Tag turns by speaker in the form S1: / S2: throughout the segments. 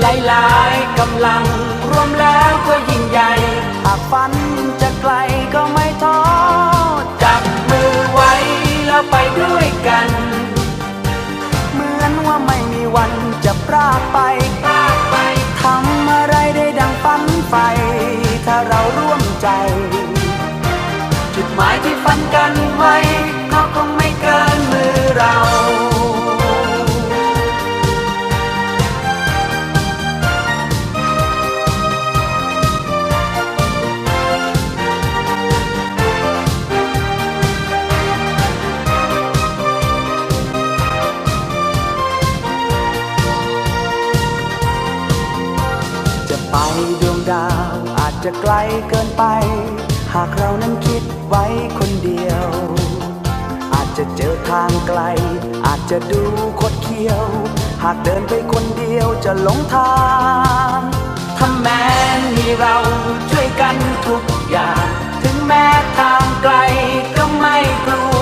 S1: หลายๆกำลังรวมแล้วก็ยิ่งใหญ่หากฝันจะไกลก็ไม่ท้อจับมือไว้แล้วไปด้วยกัน เหมือนว่าไม่มีวันจะพรากไปพราไปทำอะไรได้ดังฝันใฝ่ถ้าเราร่วมใจ จุดหมายที่ฝันกันไว้ก็คงไม่เกินมือเรา จะไกลเกินไป หากเรานั้นคิดไว้คนเดียว อาจจะเจอทางไกล อาจจะดูคดเคี้ยว หากเดินไปคนเดียวจะหลงทางถ้าแม้มีเราช่วยกันทุกอย่าง ถึงแม้ทางไกลก็ไม่กลัว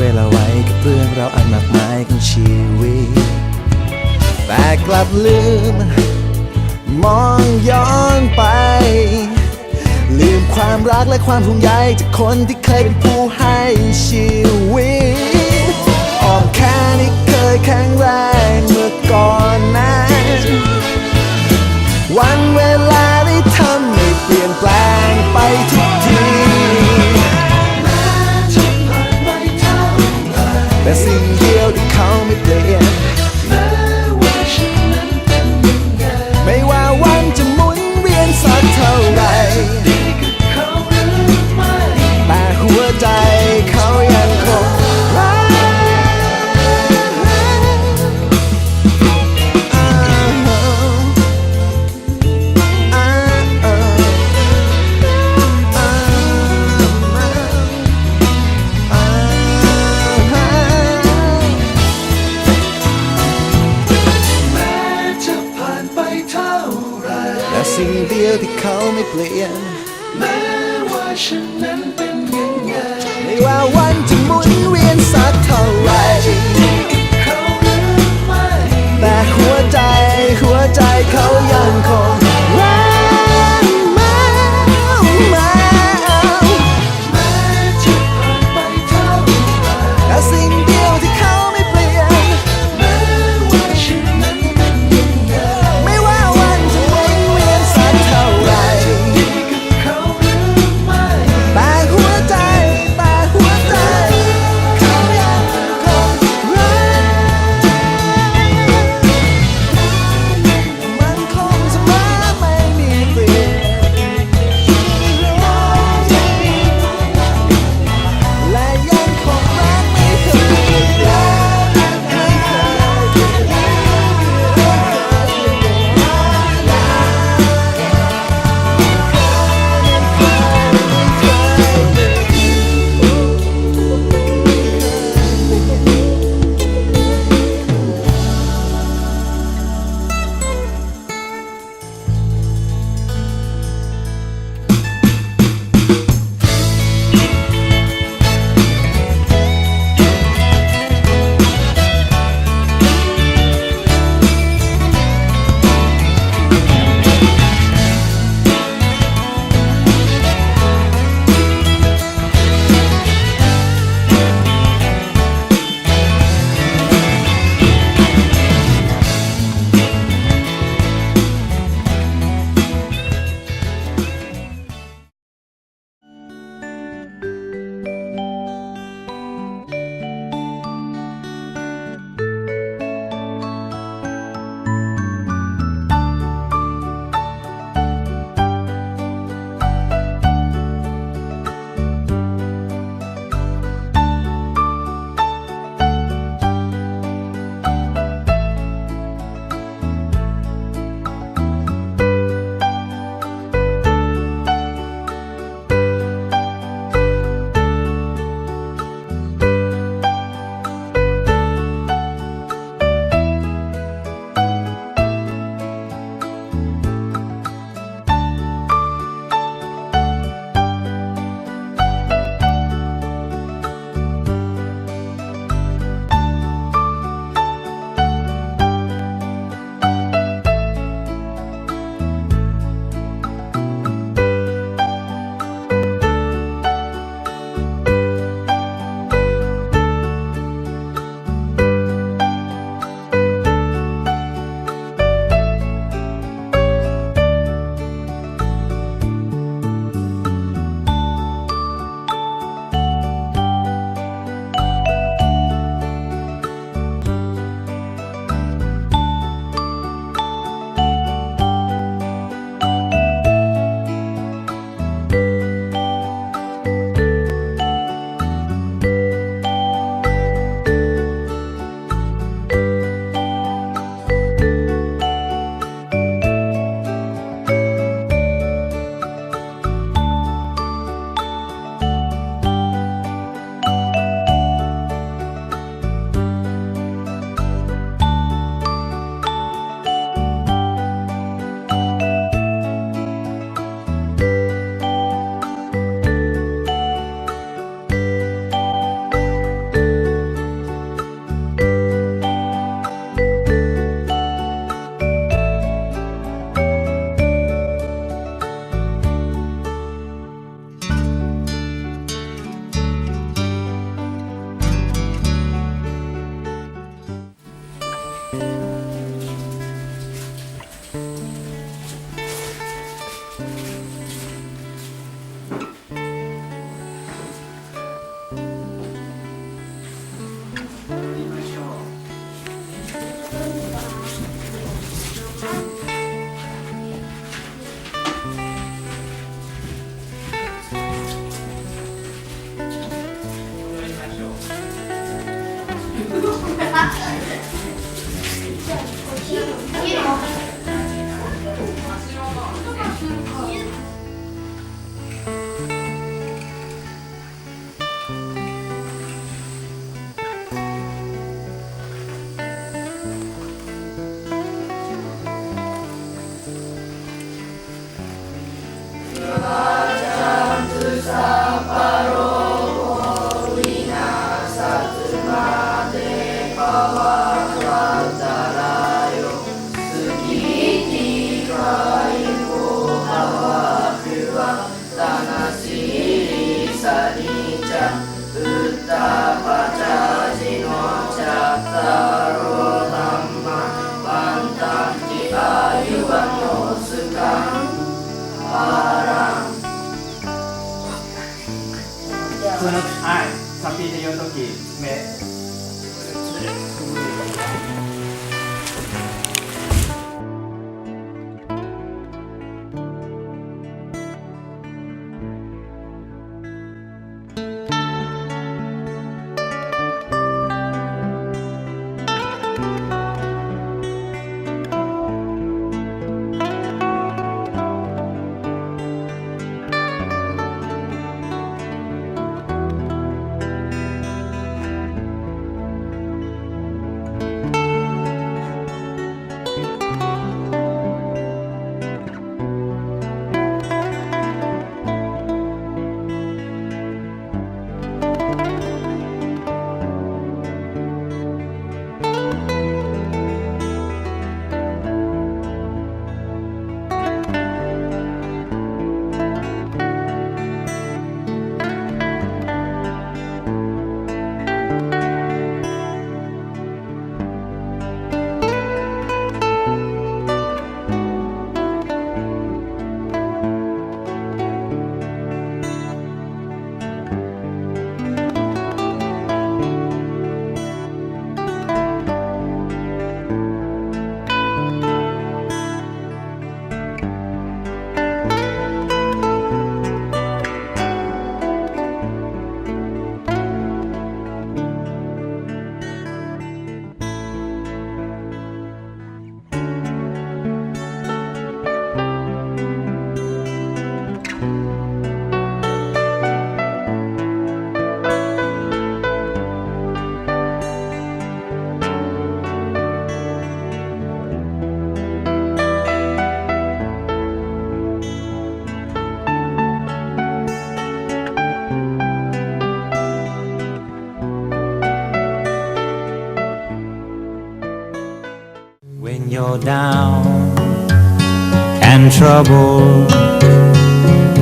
S2: เวลาไว้กับเรื่องราอันมากมายของชีวิต แต่กลับลืม มองย้อนไป ลืมความรักและความห่วงใยจากคนที่เคยเป็นผู้ให้ชีวิตอ้อมแค่นี้เคยแข็งแรงเมื่อก่อนนั้น วันเวลาได้ทำให้เปลี่ยนแปลงไป ไม่เปลี่ยนแม้ว่าฉัน
S3: サピーで言うとき目
S4: And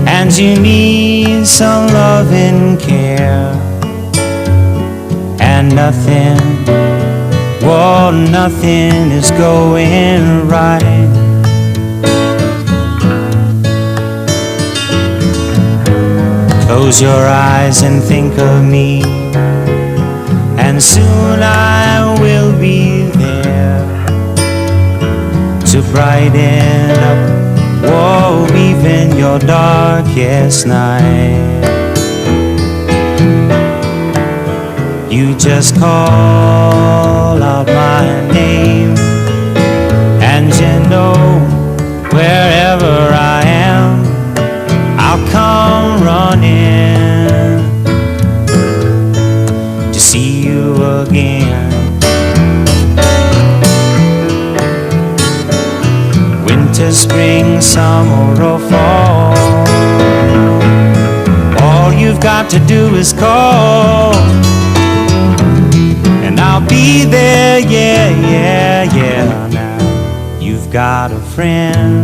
S4: and you need some love and care, and nothing, well, nothing is going right. Close your eyes and think of me, and soon I will be there to brighten up, whoa, even your darkest night. You just call out my name, you've to do is call, and I'll be there, yeah, yeah, yeah. Now you've got a friend.